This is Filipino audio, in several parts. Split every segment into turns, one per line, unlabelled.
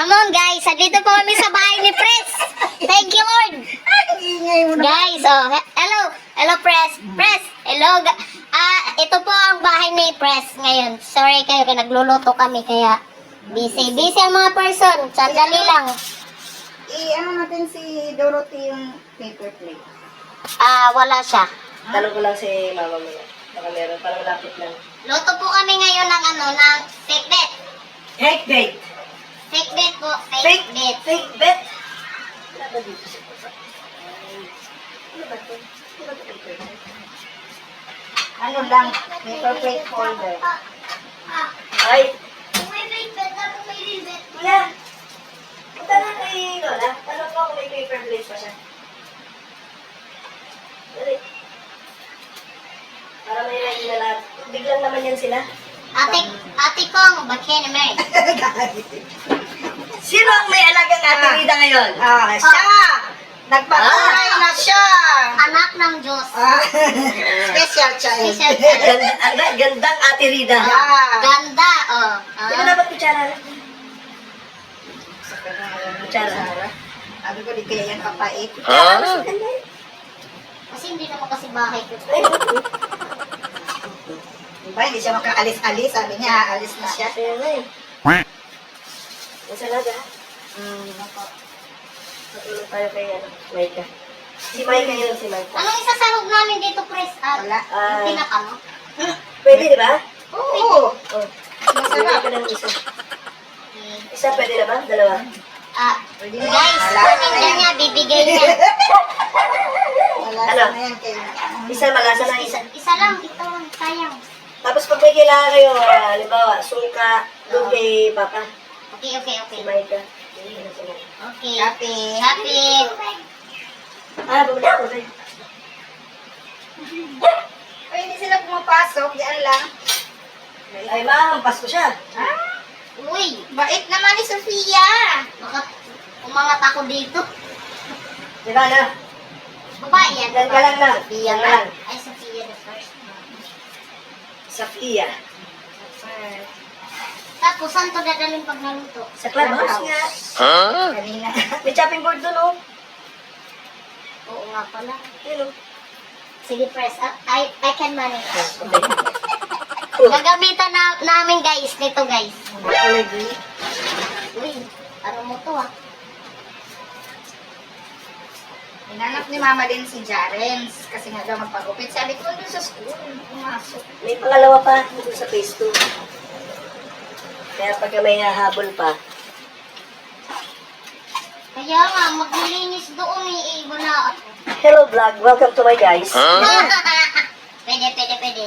Come on guys, andito po kami sa bahay ni Pres. Thank you Lord. Guys, oh, he- hello. Hello Pres. Pres, hello. Ah, ito po ang bahay ni Pres ngayon. Sorry kayo, kaya nagluluto kami kaya busy. Busy ang mga person. Sandali lang.
I-ano natin si Dorothy yung paper plate.
Ah, wala siya.
Tanong ko lang si mama mo na. Baka meron, parang lapit lang.
Luto po kami ngayon ng ano, ng fake bet.
Fake date!
Po, fake,
Fake,
bet.
fake bet! Wala ba dito sa pusa? Ano ba ito? Ano ba ito paper bet?
Ano lang, paper plate folder.
Ay!
May fake bet, ako may real bet.
Kuya! Punta na kay Lola. Tanong ko kung may paper plate pa siya. Dali. Para may na lahat. Biglang naman yan sila.
Ate, ate Kong, bakit naman?
Sino ang may alagang ate Rita ngayon?
Ah, siya! Nagpatuloy na siya!
Anak ng Diyos.
Ah, special child.
Special
Ganda, ang gandang ate Rita.
Ah.
Ganda, oh.
Di ba
Ah.
dapat kutsara? Kutsara.
Sabi ko, di kaya yan kapait.
Huh?
Kasi hindi naman kasi bahay ko.
Diba, hindi siya makaalis-alis. Sabi niya, aalis na siya.
Nga eh. Masalaga.
Mm.
Matulog tayo kay ano, Maika. Si Maika yun, si Maika.
Anong isasahog namin dito, Pres? Ah,
Wala.
Ah.
pinaka mo?
Pwede, di ba?
Oo!
Oh.
Masarap.
Pwede ka ng isa. Isa pwede na ba? Dalawa?
Ah,
Pwede na.
guys, paninda niya, bibigay niya.
Wala
Ano?
na yan kay
Isa, malasa na
Isa,
isa.
lang, ito lang, sayang.
Tapos pag may kailangan kayo, ah, halimbawa, suka, doon kay Papa.
Okay, okay, okay.
Na si Maika.
Okay.
Happy.
Happy.
Ah, bumalik sa'yo.
Ay, hindi sila pumapasok. Diyan lang.
Ay, ma'am, Pasko siya.
Ah,
Uy,
bait naman ni Sofia.
baka umangat ako dito.
Di ba na?
Babae yan.
Yan ka lang na.
Sophia
Yan
lang.
lang.
Ay, Sophia the first.
Safia.
Tapos, saan to dadalhin pag naluto?
Sa clubhouse nga.
Kanina.
May chopping board doon, oh.
Oo nga pala.
Yun, oh.
Sige, press. Ah, I, I can manage.
Okay.
Gagamitan na, namin, guys, nito, guys.
Already.
Uy, ano mo to, ah?
Hinanap ni Mama din si Jarens kasi nga daw magpagupit. Sabi ko, doon sa school, pumasok.
May pangalawa pa dito sa phase 2. Kaya pagka may hahabol pa,
Kaya nga, maglilinis doon, eh, iba na ako.
Hello vlog, welcome to my guys.
pwede, pwede, pwede.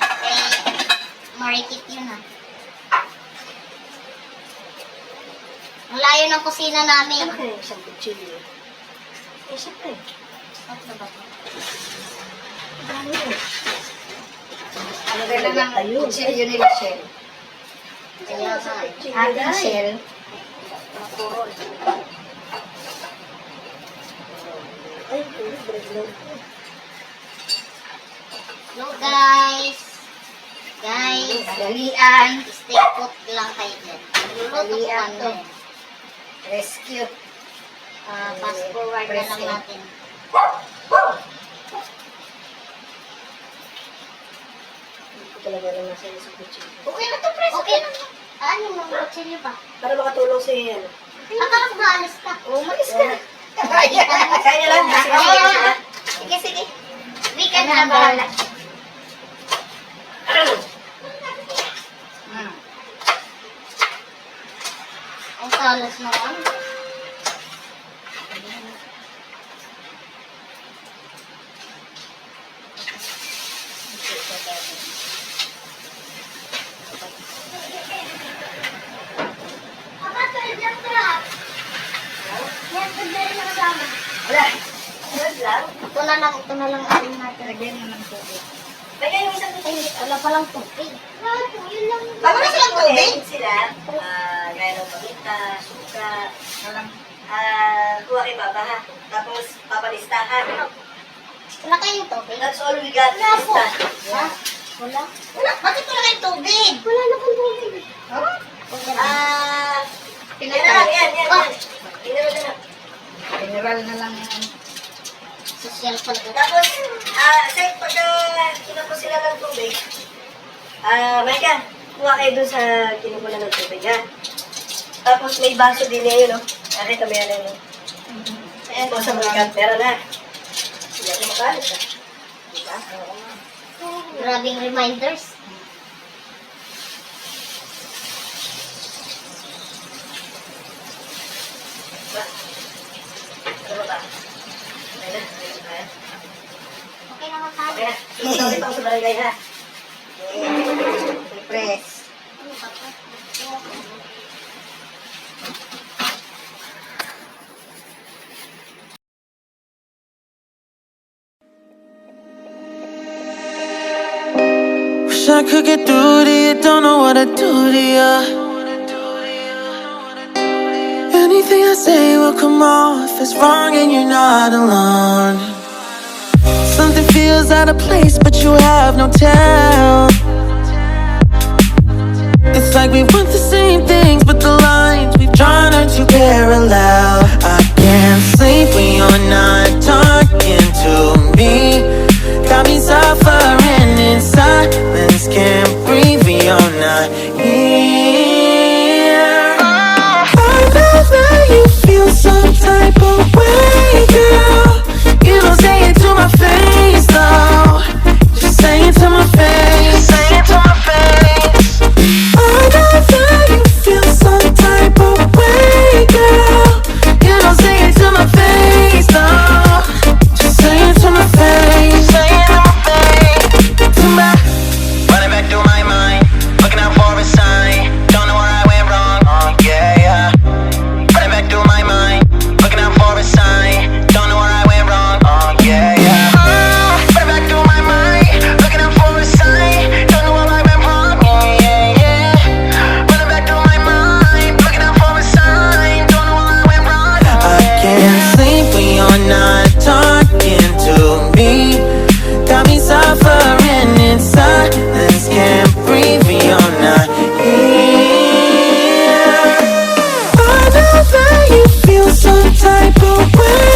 Eh, marikit yun, ha? Ang layo ng kusina namin.
Ano kaya yung isang kutsilyo? Eh, siyempre.
Ano ba to?
Ano yun?
Ano rin lang ang kutsilyo ni Michelle.
Tulog, bread
Hello, guys. Guys,
Dalian.
stay put lang kayo dyan.
Dalian to. Rescue.
Ah, fast forward na lang natin.
Ko talaga lang nasa isang kutsilyo.
Okay na to, Pres.
Okay. Ah, ano yung kutsilyo pa?
Para makatulong si, ano.
Akala ko maalis ka.
Oh, malis ka.
Kaya lang,
Kaya
sila.
Sige, sige. Weekend na bahala. Ang salas naman.
Wala. Wala lang.
Ito na lang, ito na lang alin natin.
Lagyan mo ng tubig.
Kaya yung isang
Ay,
kutsilyo.
wala palang tubig. Yun lang.
Tama na silang tubig.
sila, ah, gaya ng suka,
Walang
ah, kuha kay Papa ha. Tapos, papalistahan.
Wala kayong tubig?
That's all we got.
Wala po. Ha? Wala?
Wala, bakit wala kayong tubig?
Wala na pong tubig. Na.
Ah, Yan na lang, yan, yan,
Oh.
yan. General na lang.
General na lang yan.
Social pala.
Tapos, ah, say, pagka kinupo sila ng tubig, ah, Maika, kuha kayo dun sa kinukulan ng tubig, ha? Tapos may baso din niya yun, no? Nakita mo yan, no? Ayan po sa mga pera na. Hindi ako makalit, ha? Diba?
Grabing reminders.
Diba?
Wish I could get through to you, don't know what to do to you. Say will come off as wrong, and you're not alone. Something feels out of place, but you have no tell. It's like we want the same things, but the lines we've drawn are too parallel. I can't sleep when you're not talking to type of way.